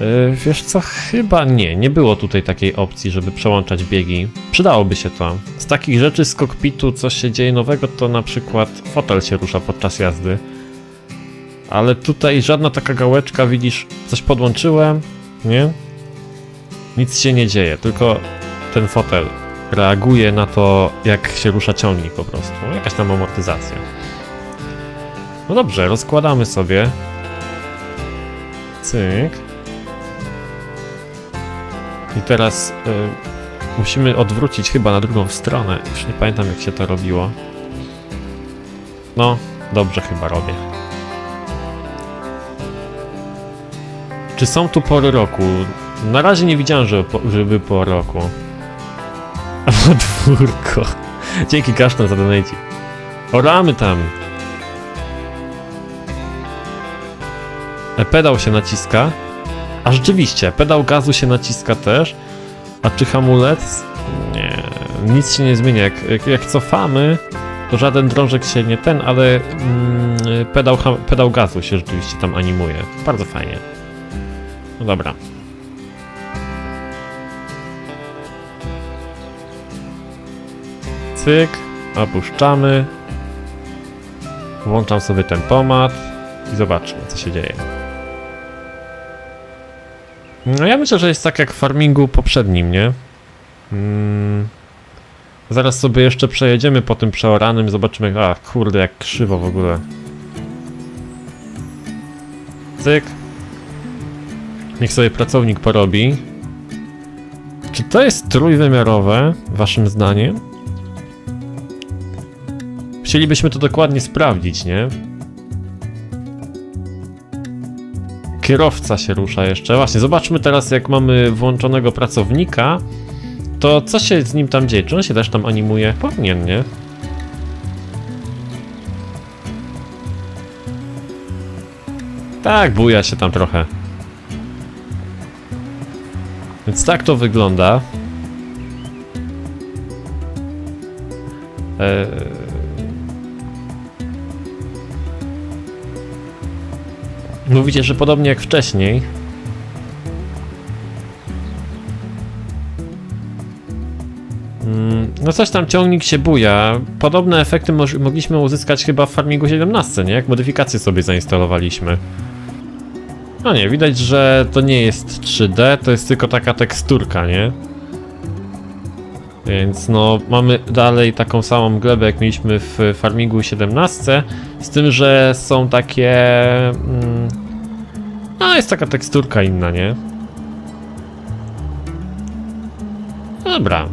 Yy, wiesz co, chyba nie, nie było tutaj takiej opcji, żeby przełączać biegi. Przydałoby się to. Z takich rzeczy z kokpitu, co się dzieje nowego, to na przykład fotel się rusza podczas jazdy. Ale tutaj żadna taka gałeczka, widzisz, coś podłączyłem, nie? Nic się nie dzieje, tylko ten fotel reaguje na to, jak się rusza ciągnik po prostu. Jakaś tam amortyzacja. No dobrze, rozkładamy sobie. Cyk. I teraz y, musimy odwrócić chyba na drugą stronę. Już nie pamiętam jak się to robiło. No, dobrze chyba robię. Czy są tu pory roku? Na razie nie widziałem, żeby, po- żeby po roku. Podwórko. Dzięki kasztan za donate. Oramy tam. E, Pedał się naciska. A rzeczywiście, pedał gazu się naciska też. A czy hamulec? Nie, nic się nie zmienia. Jak, jak, cofamy, to żaden drążek się nie ten, ale mm, pedał, pedał gazu się rzeczywiście tam animuje. Bardzo fajnie. No dobra. Cyk, opuszczamy. Włączam sobie tempomat i zobaczmy, co się dzieje. No ja myślę, że jest tak jak w farmingu poprzednim, nie? Mm. Zaraz sobie jeszcze przejedziemy po tym przeoranym zobaczymy, a kurde, jak krzywo w ogóle. Cyk. Niech sobie pracownik porobi. Czy to jest trójwymiarowe, waszym zdaniem? Chcielibyśmy to dokładnie sprawdzić, nie? Kierowca się rusza jeszcze. Właśnie, zobaczmy teraz, jak mamy włączonego pracownika, to co się z nim tam dzieje? Czy on się też tam animuje? Powinien, nie? Tak, buja się tam trochę. Więc tak to wygląda. Eee... Mówicie, że podobnie jak wcześniej. Mm, No coś tam ciągnik się buja. Podobne efekty mogliśmy uzyskać chyba w Farmingu 17, nie? Jak modyfikacje sobie zainstalowaliśmy. No nie, widać, że to nie jest 3D, to jest tylko taka teksturka, nie? Więc no, mamy dalej taką samą glebę, jak mieliśmy w Farmingu 17, z tym, że są takie... Mm, no, jest taka teksturka inna, nie? Dobra.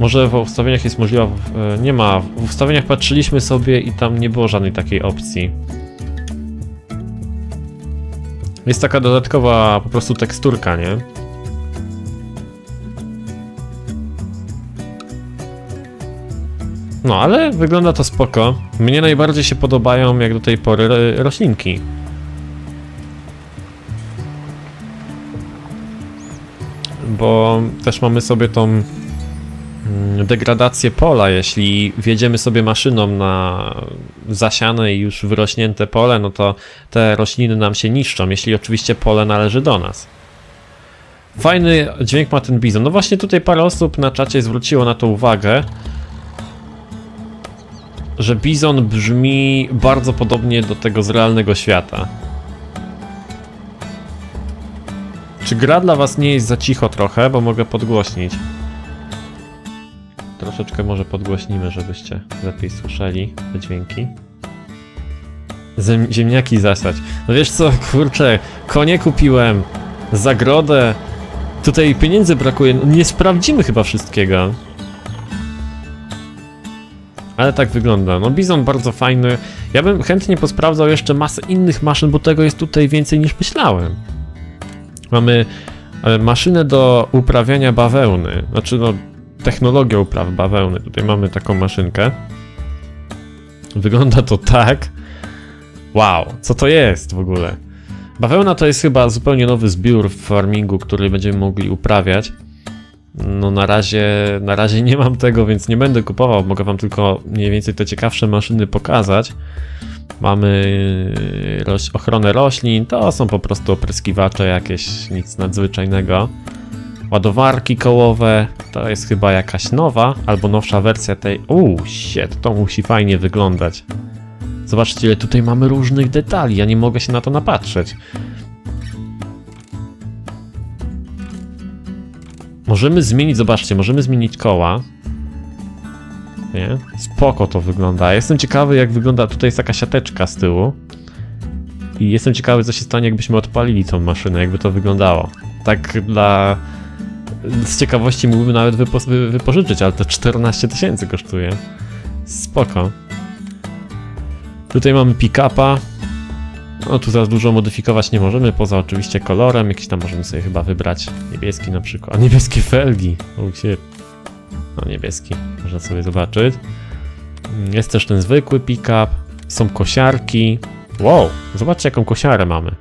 Może w ustawieniach jest możliwa... e, Nie ma. W ustawieniach patrzyliśmy sobie i tam nie było żadnej takiej opcji. Jest taka dodatkowa po prostu teksturka, nie? No, ale wygląda to spoko. Mnie najbardziej się podobają, jak do tej pory, ro- roślinki. Bo też mamy sobie tą mm, degradację pola. Jeśli wjedziemy sobie maszyną na zasiane i już wyrośnięte pole, no to te rośliny nam się niszczą, jeśli oczywiście pole należy do nas. Fajny dźwięk ma ten bizon. No właśnie tutaj parę osób na czacie zwróciło na to uwagę, że bizon brzmi bardzo podobnie do tego z realnego świata. Czy gra dla was nie jest za cicho trochę, bo mogę podgłośnić? Troszeczkę może podgłośnimy, żebyście lepiej słyszeli te dźwięki. Ziem ziemniaki zasać. No wiesz co, kurczę, konie kupiłem, zagrodę. Tutaj pieniędzy brakuje, nie sprawdzimy chyba wszystkiego. Ale tak wygląda. No bizon bardzo fajny. Ja bym chętnie posprawdzał jeszcze masę innych maszyn, bo tego jest tutaj więcej niż myślałem. Mamy e, maszynę do uprawiania bawełny. Znaczy no technologię upraw bawełny. Tutaj mamy taką maszynkę. Wygląda to tak. Wow, co to jest w ogóle? Bawełna to jest chyba zupełnie nowy zbiór w farmingu, który będziemy mogli uprawiać. No na razie, na razie nie mam tego, więc nie będę kupował. Mogę wam tylko mniej więcej te ciekawsze maszyny pokazać. Mamy roś ochronę roślin, to są po prostu opryskiwacze jakieś, nic nadzwyczajnego. Ładowarki kołowe, to jest chyba jakaś nowa, albo nowsza wersja tej... Uuu, shit, to musi fajnie wyglądać. Zobaczcie, ile tutaj mamy różnych detali, ja nie mogę się na to napatrzeć. Możemy zmienić, zobaczcie, możemy zmienić koła. Nie? Spoko to wygląda. Jestem ciekawy, jak wygląda. Tutaj jest taka siateczka z tyłu. I jestem ciekawy, co się stanie, jakbyśmy odpalili tą maszynę, jakby to wyglądało. Tak dla. Z ciekawości mógłbym nawet wypo... wy- wypożyczyć, ale to 14 tysięcy kosztuje. Spoko. Tutaj mamy pick-upa. No tu za dużo modyfikować nie możemy, poza oczywiście kolorem. Jakiś tam możemy sobie chyba wybrać niebieski na przykład. A niebieskie felgi. Oh shit. No niebieski, można sobie zobaczyć. Mm, Jest też ten zwykły pick-up. Są kosiarki. Wow, zobaczcie jaką kosiarę mamy.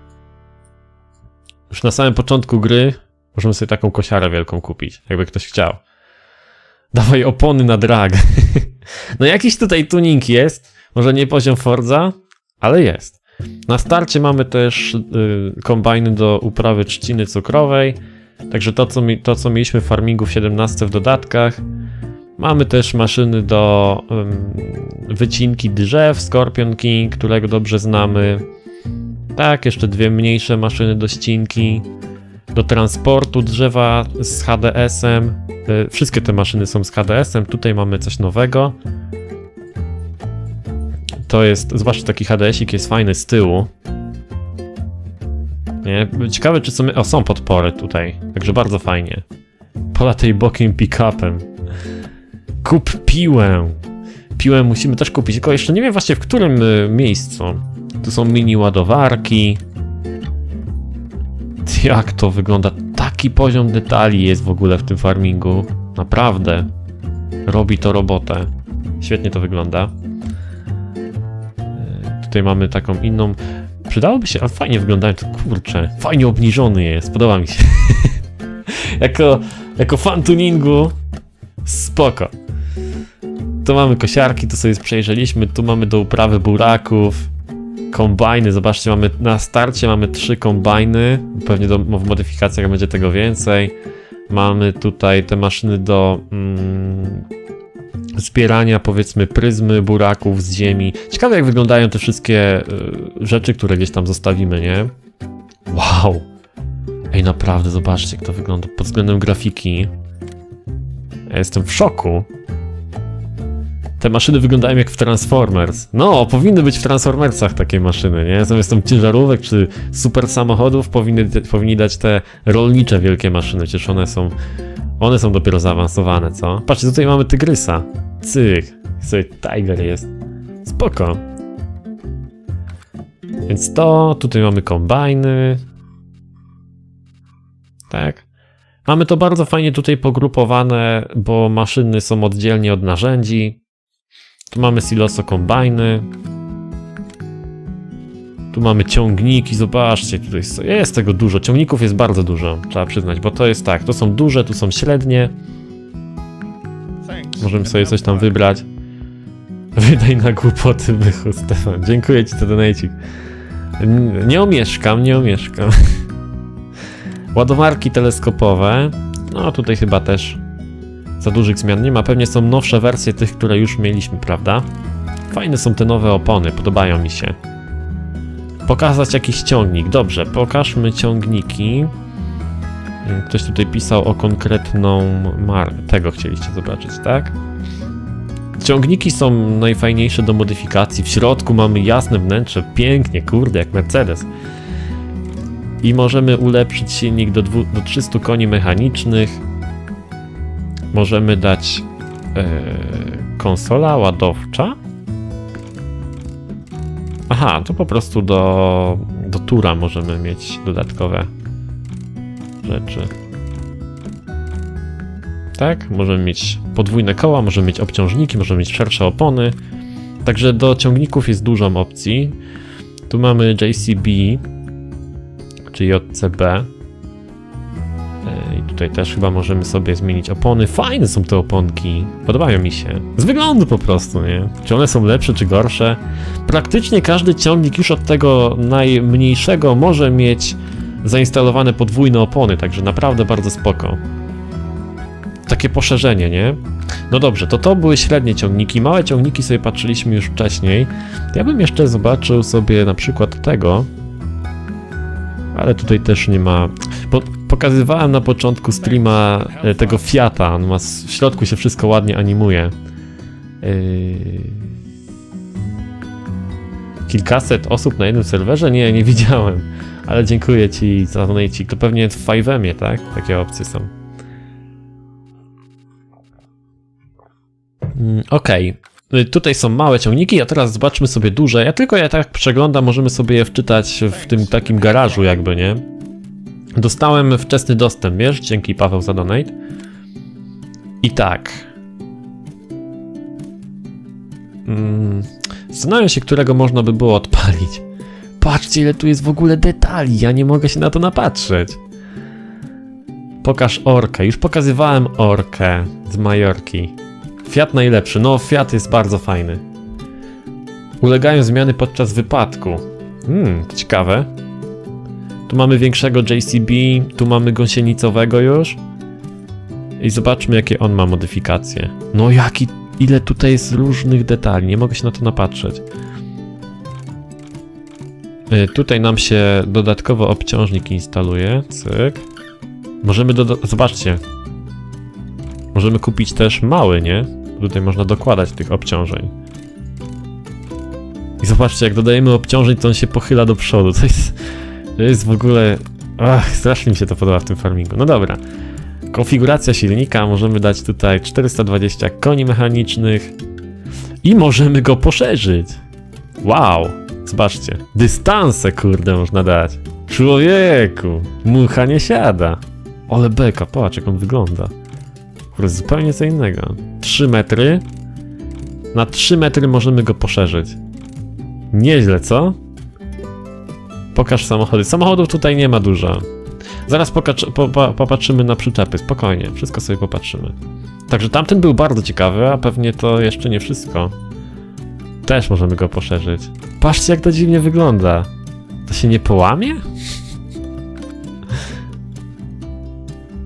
Już na samym początku gry możemy sobie taką kosiarę wielką kupić, jakby ktoś chciał. Dawaj opony na drag. no jakiś tutaj tuning jest. Może nie poziom Forza, ale jest. Na starcie mamy też y, kombajny do uprawy trzciny cukrowej. Także to co, mi, to, co mieliśmy w farmingu w 17 w dodatkach. Mamy też maszyny do wycinki drzew, Scorpion King, którego dobrze znamy. Tak, jeszcze dwie mniejsze maszyny do ścinki, do transportu drzewa z HDS-em. Y, wszystkie te maszyny są z HDS-em. Tutaj mamy coś nowego. To jest, zobaczcie, taki HDS-ik jest fajny z tyłu. Nie? Ciekawe, czy są. O, są podpory tutaj. Także bardzo fajnie. Pola tej bokiem pick-upem. Kup piłę. Piłę musimy też kupić, tylko jeszcze nie wiem właśnie w którym y, miejscu. Tu są mini ładowarki. Jak to wygląda? Taki poziom detali jest w ogóle w tym farmingu. Naprawdę. Robi to robotę. Świetnie to wygląda. Tutaj mamy taką inną. Przydałoby się, ale fajnie wyglądają to kurczę. Fajnie obniżony jest, podoba mi się. jako, jako fan tuningu spoko. Tu mamy kosiarki, tu sobie przejrzeliśmy, tu mamy do uprawy buraków. Kombajny, zobaczcie, mamy na starcie mamy trzy kombajny. Pewnie do, w modyfikacjach będzie tego więcej. Mamy tutaj te maszyny do mm, zbierania, powiedzmy, pryzmy, buraków z ziemi. Ciekawe, jak wyglądają te wszystkie y, rzeczy, które gdzieś tam zostawimy, nie? Wow! Ej, naprawdę, zobaczcie, jak to wygląda pod względem grafiki. Ja jestem w szoku. Te maszyny wyglądają jak w Transformers. No, powinny być w Transformersach takie maszyny, nie? Zamiast tam ciężarówek czy super samochodów powinny, powinni dać te rolnicze wielkie maszyny, przecież one są, one są dopiero zaawansowane, co? Patrzcie, tutaj mamy tygrysa. Cyk. Sobie tiger jest. Spoko. Więc to, tutaj mamy kombajny. Tak. Mamy to bardzo fajnie tutaj pogrupowane, bo maszyny są oddzielnie od narzędzi. Tu mamy siloso kombajny. Tu mamy ciągniki, zobaczcie, tutaj jest- tego dużo. Ciągników jest bardzo dużo, trzeba przyznać, bo to jest tak, to są duże, tu są średnie. Możemy sobie coś tam wybrać. Wydaj na głupoty, bychu, Stefan. Dziękuję ci, to donajcik. Nie omieszkam, nie omieszkam. Ładowarki teleskopowe. No tutaj chyba też za dużych zmian nie ma. Pewnie są nowsze wersje tych, które już mieliśmy, prawda? Fajne są te nowe opony, podobają mi się. Pokazać jakiś ciągnik. Dobrze, pokażmy ciągniki. Mm, Ktoś tutaj pisał o konkretną markę. Tego chcieliście zobaczyć, tak? Ciągniki są najfajniejsze do modyfikacji. W środku mamy jasne wnętrze, pięknie, kurde, jak Mercedes. I możemy ulepszyć silnik do, dwu, do 300 koni mechanicznych. Możemy dać e, konsola ładowcza. Aha, to po prostu do, do tura możemy mieć dodatkowe rzeczy. Tak, możemy mieć podwójne koła, możemy mieć obciążniki, możemy mieć szersze opony. Także do ciągników jest dużo opcji. Tu mamy JCB, czy JCB. E, I tutaj też chyba możemy sobie zmienić opony. Fajne są te oponki. Podobają mi się. Z wyglądu po prostu, nie? Czy one są lepsze, czy gorsze? Praktycznie każdy ciągnik już od tego najmniejszego może mieć zainstalowane podwójne opony, także naprawdę bardzo spoko. Takie poszerzenie, nie? No dobrze, to to były średnie ciągniki. Małe ciągniki sobie patrzyliśmy już wcześniej. Ja bym jeszcze zobaczył sobie na przykład tego, ale tutaj też nie ma. Po, pokazywałem na początku streama e, tego Fiata. On ma w środku się wszystko ładnie animuje. Yy... Kilkaset osób na jednym serwerze? Nie, nie widziałem. Ale dziękuję ci za donate. To pewnie w 5 tak? Takie opcje są. Mm, Okej. Tutaj są małe ciągniki, a teraz zobaczmy sobie duże. Ja tylko ja tak przeglądam, możemy sobie je wczytać w tym takim garażu jakby, nie? Dostałem wczesny dostęp, wiesz? Dzięki Paweł za donate. I tak. Mm, Zastanawiam się, którego można by było odpalić. Patrzcie, ile tu jest w ogóle detali, ja nie mogę się na to napatrzeć. Pokaż orkę. Już pokazywałem orkę z Majorki. Fiat najlepszy. No, Fiat jest bardzo fajny. Ulegają zmiany podczas wypadku. Hmm, ciekawe. Tu mamy większego JCB, tu mamy gąsienicowego już. I zobaczmy, jakie on ma modyfikacje. No, jaki, ile tutaj jest różnych detali, nie mogę się na to napatrzeć. Y, Tutaj nam się dodatkowo obciążnik instaluje. Cyk. Możemy Zobaczcie. Możemy kupić też mały, nie? Tutaj można dokładać tych obciążeń. I zobaczcie, jak dodajemy obciążeń, to on się pochyla do przodu. To jest, to jest w ogóle... Ach, strasznie mi się to podoba w tym farmingu. No dobra. Konfiguracja silnika. Możemy dać tutaj 420 koni mechanicznych. I możemy go poszerzyć. Wow. Zobaczcie. Dystanse, kurde, można dać. Człowieku. Mucha nie siada. Ale beka, patrz jak on wygląda. Kurde, zupełnie co innego. 3 metry. Na 3 metry możemy go poszerzyć. Nieźle, co? Pokaż samochody. Samochodów tutaj nie ma dużo. Zaraz po, popatrzymy na przyczepy. Spokojnie, wszystko sobie popatrzymy. Także tamten był bardzo ciekawy, a pewnie to jeszcze nie wszystko. Też możemy go poszerzyć. Patrzcie, jak to dziwnie wygląda. To się nie połamie?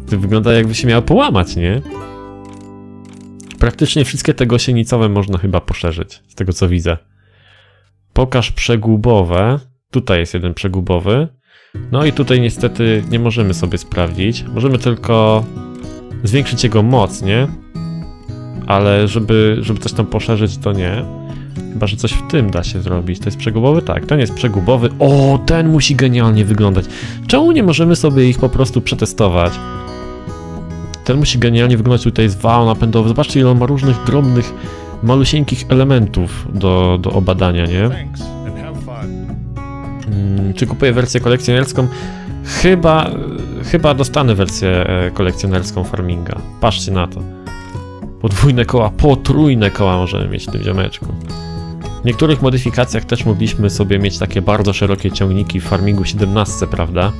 To wygląda jakby się miało połamać, nie? Praktycznie wszystkie te gąsienicowe można chyba poszerzyć, z tego co widzę. Pokaż przegubowe. Tutaj jest jeden przegubowy. No i tutaj niestety nie możemy sobie sprawdzić. Możemy tylko zwiększyć jego moc, nie? Ale żeby, żeby coś tam poszerzyć, to nie. Chyba, że coś w tym da się zrobić. To jest przegubowy? Tak, ten jest przegubowy. O, ten musi genialnie wyglądać. Czemu nie możemy sobie ich po prostu przetestować? Ten musi genialnie wyglądać. Tutaj jest wał napędowy. Zobaczcie, ile on ma różnych drobnych, malusieńkich elementów do, do obadania, nie? Mm, Czy kupuję wersję kolekcjonerską? Chyba, chyba dostanę wersję e, kolekcjonerską Farminga. Patrzcie na to. Podwójne koła, potrójne koła możemy mieć w tym ziomeczku. W niektórych modyfikacjach też mogliśmy sobie mieć takie bardzo szerokie ciągniki w Farmingu 17, prawda?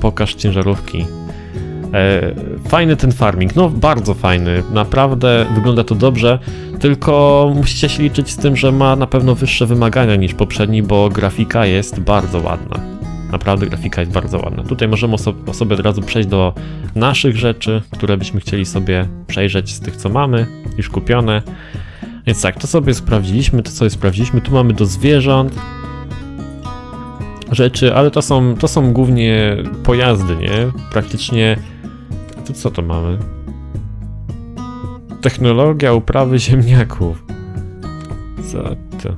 Pokaż ciężarówki. E, fajny ten farming, no bardzo fajny, naprawdę wygląda to dobrze, tylko musicie się liczyć z tym, że ma na pewno wyższe wymagania niż poprzedni, bo grafika jest bardzo ładna. Naprawdę grafika jest bardzo ładna. Tutaj możemy oso- sobie od razu przejść do naszych rzeczy, które byśmy chcieli sobie przejrzeć z tych, co mamy, już kupione. Więc tak, to sobie sprawdziliśmy, to sobie sprawdziliśmy. Tu mamy do zwierząt rzeczy, ale to są, to są głównie pojazdy, nie? Praktycznie. Tu co to mamy? Technologia uprawy ziemniaków. Co to?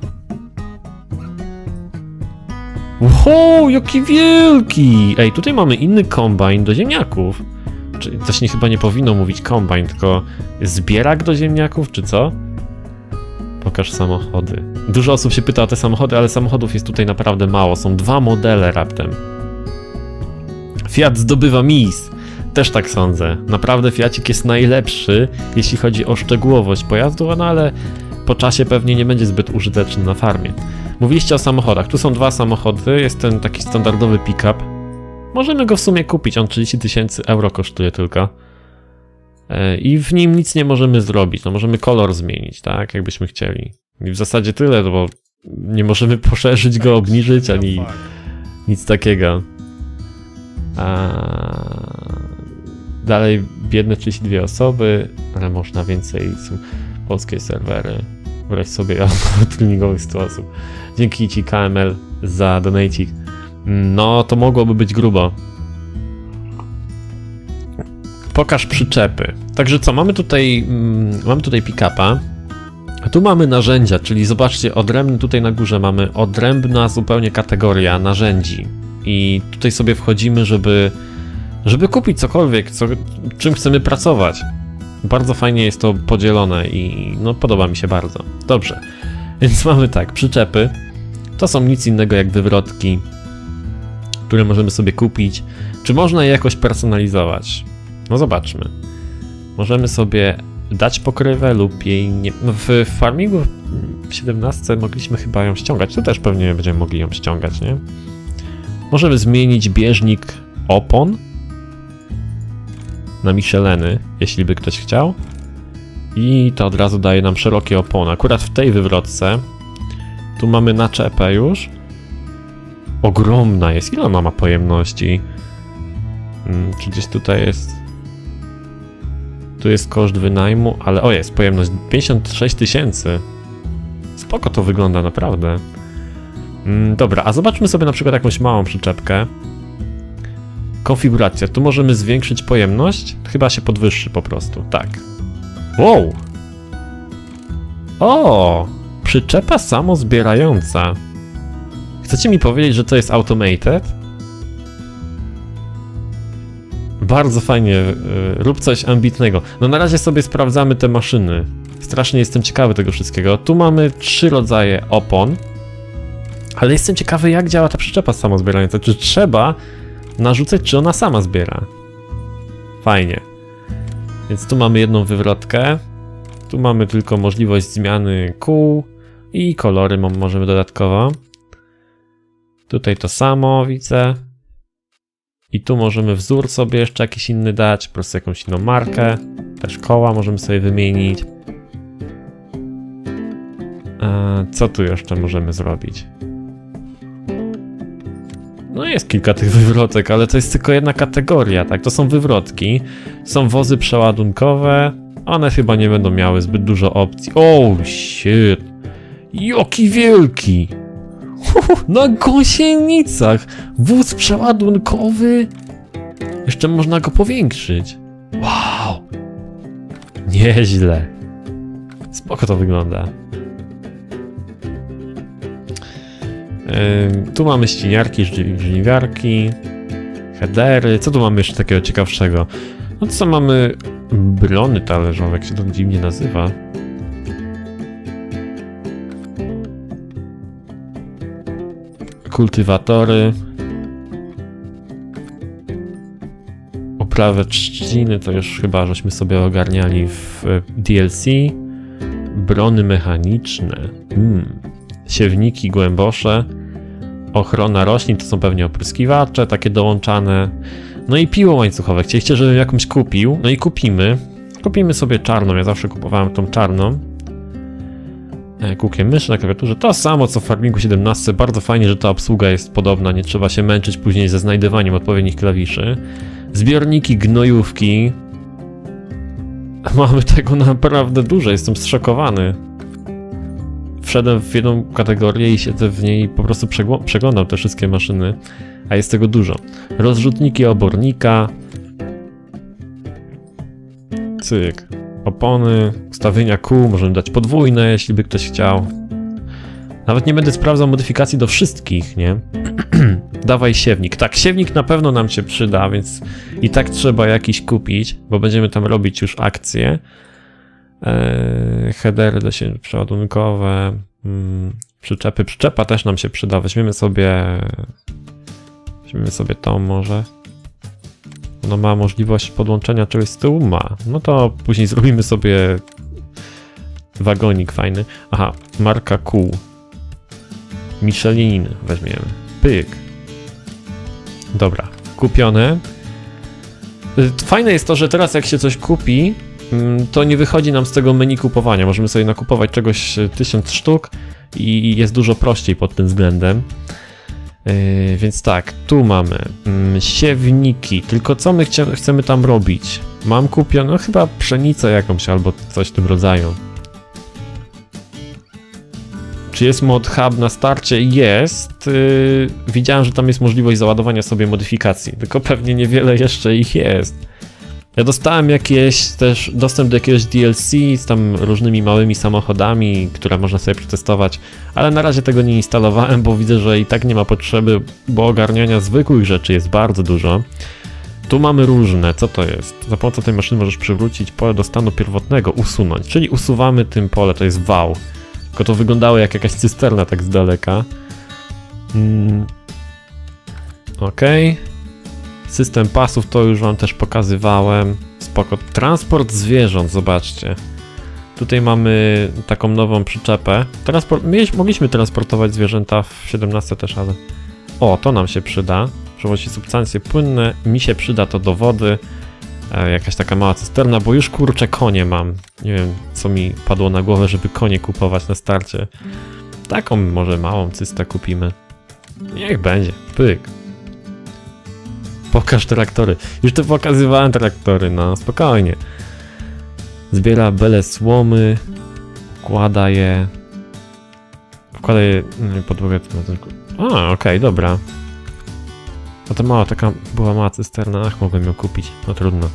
Wow, jaki wielki! Ej, tutaj mamy inny kombajn do ziemniaków. Czy coś nie chyba nie powinno mówić kombajn, tylko zbierak do ziemniaków, czy co? Pokaż samochody. Dużo osób się pyta o te samochody, ale samochodów jest tutaj naprawdę mało. Są dwa modele raptem. Fiat zdobywa mis. Też tak sądzę. Naprawdę Fiacik jest najlepszy, jeśli chodzi o szczegółowość pojazdu, no ale po czasie pewnie nie będzie zbyt użyteczny na farmie. Mówiliście o samochodach. Tu są dwa samochody. Jest ten taki standardowy pick-up. Możemy go w sumie kupić, on 30 tysięcy euro kosztuje tylko. E, I w nim nic nie możemy zrobić, no możemy kolor zmienić, tak, jakbyśmy chcieli. I w zasadzie tyle, no bo nie możemy poszerzyć go, obniżyć, ani nic takiego. A... Dalej biedne 32 osoby, ale można więcej. Są polskie serwery. Wyobraź sobie treningowych sytuacji. Dzięki Ci KML za donate. No, to mogłoby być grubo. Pokaż przyczepy. Także co, mamy tutaj, mm, mamy tutaj pick-upa. Tu mamy narzędzia, czyli zobaczcie, odrębny tutaj na górze mamy odrębna zupełnie kategoria narzędzi. I tutaj sobie wchodzimy, żeby, żeby kupić cokolwiek, co, czym chcemy pracować. Bardzo fajnie jest to podzielone i no podoba mi się bardzo. Dobrze. Więc mamy tak, przyczepy. To są nic innego jak wywrotki, które możemy sobie kupić. Czy można je jakoś personalizować? No zobaczmy. Możemy sobie dać pokrywę lub jej nie... No w farmingu w 17 mogliśmy chyba ją ściągać. Tu też pewnie będziemy mogli ją ściągać, nie? Możemy zmienić bieżnik opon na Micheleny, jeśli by ktoś chciał. I to od razu daje nam szerokie opony. Akurat w tej wywrotce tu mamy naczepę już. Ogromna jest. Ile ona ma pojemności? Hmm, czy gdzieś tutaj jest... Tu jest koszt wynajmu, ale o jest, pojemność 56 tysięcy. Spoko to wygląda naprawdę. Mm, dobra, a zobaczmy sobie na przykład jakąś małą przyczepkę. Konfiguracja. Tu możemy zwiększyć pojemność. Chyba się podwyższy po prostu. Tak. Wow! O! Przyczepa samozbierająca. Chcecie mi powiedzieć, że to jest automated? Bardzo fajnie. Yy, rób coś ambitnego. No na razie sobie sprawdzamy te maszyny. Strasznie jestem ciekawy tego wszystkiego. Tu mamy trzy rodzaje opon. Ale jestem ciekawy, jak działa ta przyczepa samozbierająca. Czy trzeba narzucać, czy ona sama zbiera? Fajnie. Więc tu mamy jedną wywrotkę. Tu mamy tylko możliwość zmiany kół i kolory mo- możemy dodatkowo. Tutaj to samo widzę. I tu możemy wzór sobie jeszcze jakiś inny dać, po prostu jakąś inną markę. Też koła możemy sobie wymienić. E, co tu jeszcze możemy zrobić? No jest kilka tych wywrotek, ale to jest tylko jedna kategoria, tak? To są wywrotki. Są wozy przeładunkowe. One chyba nie będą miały zbyt dużo opcji. Oh shit. Joki wielki! Na gąsienicach! Wóz przeładunkowy! Jeszcze można go powiększyć. Wow! Nieźle. Spoko to wygląda. Ym, tu mamy ściniarki, żni- żniwiarki, headery. Co tu mamy jeszcze takiego ciekawszego? No co mamy? Brony talerzowe, jak się to dziwnie nazywa. Kultywatory. Oprawę trzciny to już chyba żeśmy sobie ogarniali w e, DLC. Brony mechaniczne. Hmm. Siewniki głębosze. Ochrona roślin to są pewnie opryskiwacze, takie dołączane. No i piło łańcuchowe. Chcieliście, żebym jakąś kupił. No i kupimy. Kupimy sobie czarną. Ja zawsze kupowałem tą czarną. E, Kółkiem myszy na klawiaturze. To samo co w Farmingu 17. Bardzo fajnie, że ta obsługa jest podobna. Nie trzeba się męczyć później ze znajdywaniem odpowiednich klawiszy. Zbiorniki gnojówki. Mamy tego naprawdę dużo. Jestem zszokowany. Wszedłem w jedną kategorię i siedzę w niej po prostu przeglądam te wszystkie maszyny, a jest tego dużo. Rozrzutniki obornika. Cyk. Opony, ustawienia kół, możemy dać podwójne, jeśli by ktoś chciał. Nawet nie będę sprawdzał modyfikacji do wszystkich, nie? Dawaj siewnik. Tak, siewnik na pewno nam się przyda, więc i tak trzeba jakiś kupić, bo będziemy tam robić już akcje. Eee, headery do się przeładunkowe, mm, przyczepy. Przyczepa też nam się przyda. Weźmiemy sobie. Weźmiemy sobie tą może. Ona ma możliwość podłączenia czegoś z tyłu? Ma. No to później zrobimy sobie wagonik fajny. Aha, marka kół. Michelin weźmiemy. Pyk. Dobra, kupione. Y, Fajne jest to, że teraz jak się coś kupi, mm, to nie wychodzi nam z tego menu kupowania. Możemy sobie nakupować czegoś y, 1000 sztuk i jest dużo prościej pod tym względem. Yy, więc tak, tu mamy mm, siewniki, tylko co my chcia- chcemy tam robić? Mam kupioną no, chyba pszenicę jakąś albo coś w tym rodzaju. Czy jest mod hub na starcie? Jest. Yy, widziałem, że tam jest możliwość załadowania sobie modyfikacji, tylko pewnie niewiele jeszcze ich jest. Ja dostałem jakieś też dostęp do jakiegoś DLC z tam różnymi małymi samochodami, które można sobie przetestować, ale na razie tego nie instalowałem, bo widzę, że i tak nie ma potrzeby, bo ogarniania zwykłych rzeczy jest bardzo dużo. Tu mamy różne, co to jest? Za pomocą tej maszyny możesz przywrócić pole do stanu pierwotnego, usunąć, czyli usuwamy tym pole, to jest wał. Tylko to wyglądało jak jakaś cysterna tak z daleka. Mm. Okej. System pasów to już wam też pokazywałem. Spoko. Transport zwierząt, zobaczcie. Tutaj mamy taką nową przyczepę. Transport... Mogliśmy transportować zwierzęta w 17 też, ale... O, to nam się przyda. Przewozi substancje płynne. Mi się przyda to do wody. E, jakaś taka mała cysterna, bo już kurczę konie mam. Nie wiem, co mi padło na głowę, żeby konie kupować na starcie. Taką może małą cystę kupimy. Niech będzie. Pyk. Pokaż traktory. Już to pokazywałem traktory, no spokojnie. Zbiera bele słomy, wkłada je. Wkłada je mm, podłogę. A, okej, dobra. No to mała, taka była mała cysterna, ach, mogłem ją kupić, no trudno.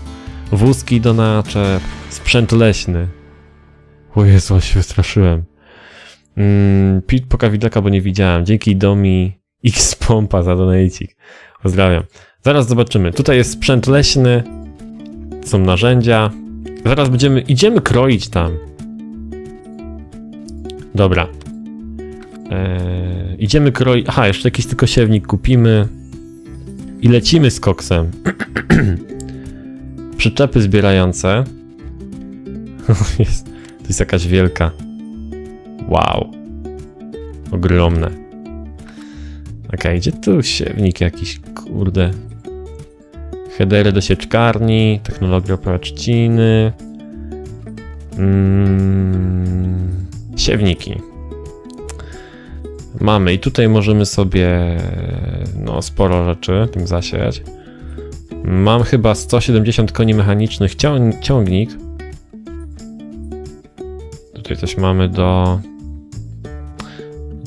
Wózki do naczep, sprzęt leśny. O Jezu, się wystraszyłem. Mm, Pit poka widelka, bo nie widziałem. Dzięki Domi X Pompa za donajcik. Pozdrawiam. Zaraz zobaczymy. Tutaj jest sprzęt leśny. Są narzędzia. Zaraz będziemy. Idziemy kroić tam. Dobra. Eee, idziemy kroić. Aha, jeszcze jakiś tylko siewnik kupimy. I lecimy z koksem. Przyczepy zbierające. jest, to jest jakaś wielka. Wow. Ogromne. Okej, gdzie tu siewnik jakiś, kurde. Headery do sieczkarni, technologia operaczciny. Mm, siewniki. Mamy i tutaj możemy sobie no sporo rzeczy tym zasiać. Mam chyba 170 koni mechanicznych cią ciągnik. Tutaj coś mamy do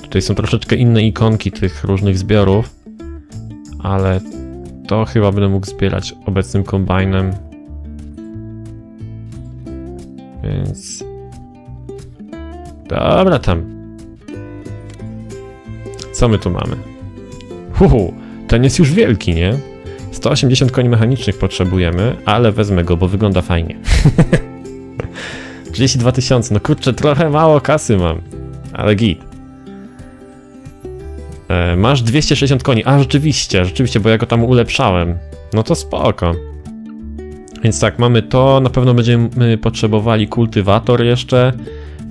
Tutaj są troszeczkę inne ikonki tych różnych zbiorów, ale to chyba będę mógł zbierać obecnym kombajnem. Więc. Dobra, tam. Co my tu mamy? Huhu, ten jest już wielki, nie? 180 koni mechanicznych potrzebujemy, ale wezmę go, bo wygląda fajnie. 32 tysiące, no kurczę, trochę mało kasy mam, ale git. E, masz 260 koni. A, rzeczywiście, rzeczywiście, bo ja go tam ulepszałem. No to spoko. Więc tak, mamy to. Na pewno będziemy potrzebowali kultywator jeszcze.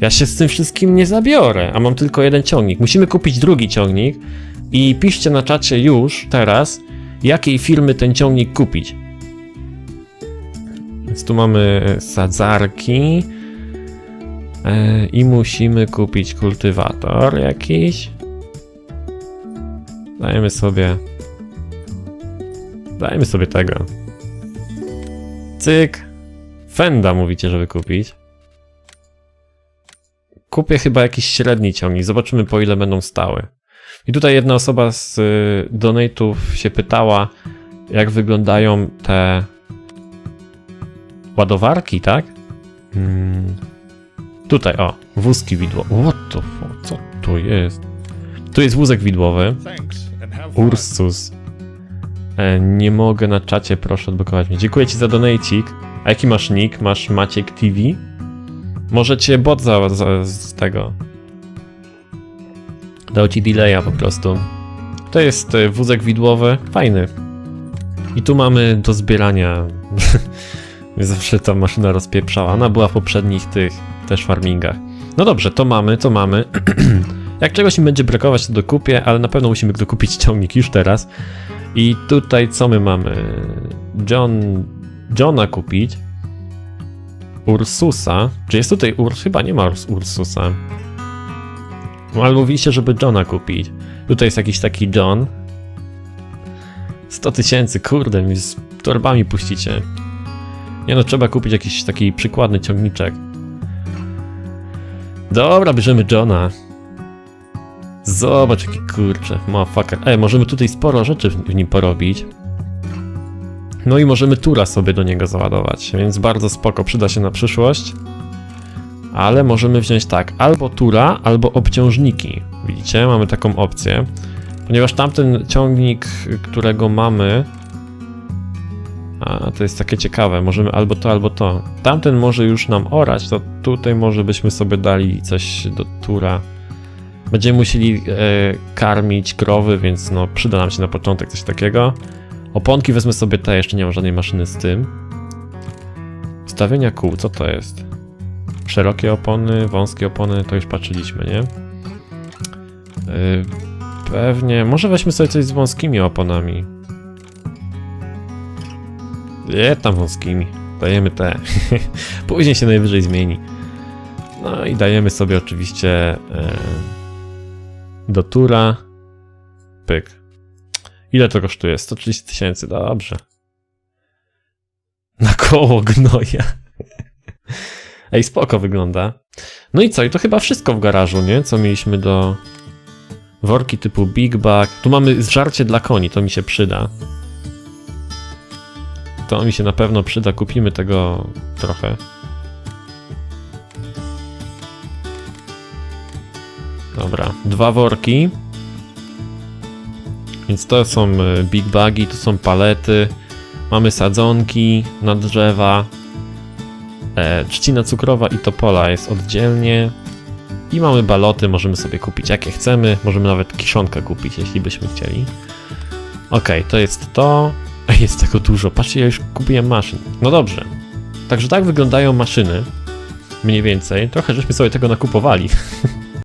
Ja się z tym wszystkim nie zabiorę, a mam tylko jeden ciągnik. Musimy kupić drugi ciągnik i piszcie na czacie już, teraz, jakiej firmy ten ciągnik kupić. Więc tu mamy sadzarki e, i musimy kupić kultywator jakiś. Dajmy sobie. Dajmy sobie tego. Cyk. Fenda mówicie, żeby kupić. Kupię chyba jakiś średni ciągnik. Zobaczymy po ile będą stały. I tutaj jedna osoba z y, donate'ów się pytała, jak wyglądają te ładowarki, tak? Hmm. Tutaj, o, wózki widło. What the fuck, co tu jest? Tu jest wózek widłowy. Ursus. E, nie mogę na czacie, proszę odblokować mnie. Dziękuję ci za donajcik. A jaki masz nick? Masz Maciek TV? Możecie bot za, za, z tego. Dał ci delaya po prostu. To jest e, wózek widłowy. Fajny. I tu mamy do zbierania. Zawsze ta maszyna rozpieprzała. Ona była w poprzednich tych też farmingach. No dobrze, to mamy, to mamy. Jak czegoś mi będzie brakować, to dokupię, ale na pewno musimy dokupić ciągnik już teraz. I tutaj co my mamy? John... Johna kupić. Ursusa. Czy jest tutaj Urs? Chyba nie ma Urs- Ursusa. No, ale mówiliście, żeby Johna kupić. Tutaj jest jakiś taki John. 100 tysięcy, kurde, mi z torbami puścicie. Nie no, trzeba kupić jakiś taki przykładny ciągniczek. Dobra, bierzemy Johna. Zobacz jaki kurczę, motherfucker. Ej, możemy tutaj sporo rzeczy w, nim porobić. No i możemy tura sobie do niego załadować, więc bardzo spoko, przyda się na przyszłość. Ale możemy wziąć tak, albo tura, albo obciążniki. Widzicie, mamy taką opcję. Ponieważ tamten ciągnik, którego mamy... A, to jest takie ciekawe, możemy albo to, albo to. Tamten może już nam orać, to tutaj może byśmy sobie dali coś do tura. Będziemy musieli e, karmić krowy, więc no przyda nam się na początek coś takiego. Oponki wezmę sobie te, jeszcze nie mam żadnej maszyny z tym. Ustawienia kół, co to jest? Szerokie opony, wąskie opony, to już patrzyliśmy, nie? Yy, pewnie, może weźmy sobie coś z wąskimi oponami. Nie, tam wąskimi. Dajemy te. Później się najwyżej zmieni. No i dajemy sobie oczywiście e, do tura. Pyk. Ile to kosztuje? 130 tysięcy, dobrze. Na koło gnoja. Ej, spoko wygląda. No i co? I to chyba wszystko w garażu, nie? Co mieliśmy do... Worki typu Big Bag. Tu mamy żarcie dla koni, to mi się przyda. To mi się na pewno przyda, kupimy tego trochę. Dobra, dwa worki. Więc to są e, big bagi, to są palety. Mamy sadzonki na drzewa. E, trzcina cukrowa i topola jest oddzielnie. I mamy baloty, możemy sobie kupić jakie chcemy. Możemy nawet kiszonkę kupić, jeśli byśmy chcieli. Ok, to jest to. Jest tego dużo. Patrzcie, ja już kupiłem maszyn. No dobrze. Także tak wyglądają maszyny. Mniej więcej. Trochę żeśmy sobie tego nakupowali.